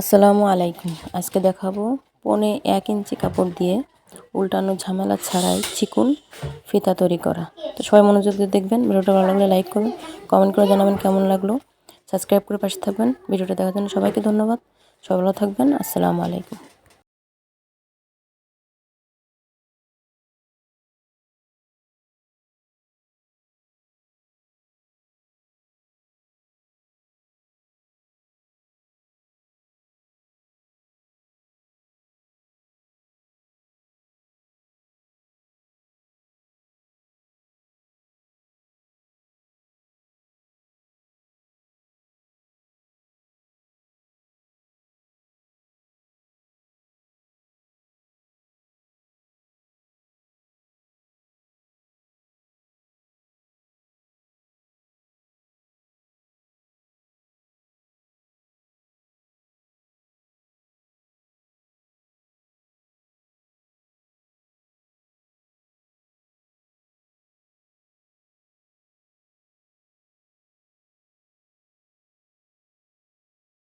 আসসালামু আলাইকুম। আজকে দেখাবো পনে এক ইঞ্চি কাপড় দিয়ে উল্টানো ঝামেলা ছাড়াই চিকুন ফিতা তৈরি করা। তো সবাই মনোযোগ দিয়ে দেখবেন, ভিডিওটা ভালো লাগলে লাইক করুন, কমেন্ট করে জানাবেন কেমন লাগল। সাবস্ক্রাইব করে পাশে থাকবেন। ভিডিওটা দেখার জন্য সবাইকে ধন্যবাদ। সবাই ভালো থাকবেন। আসসালামু আলাইকুম।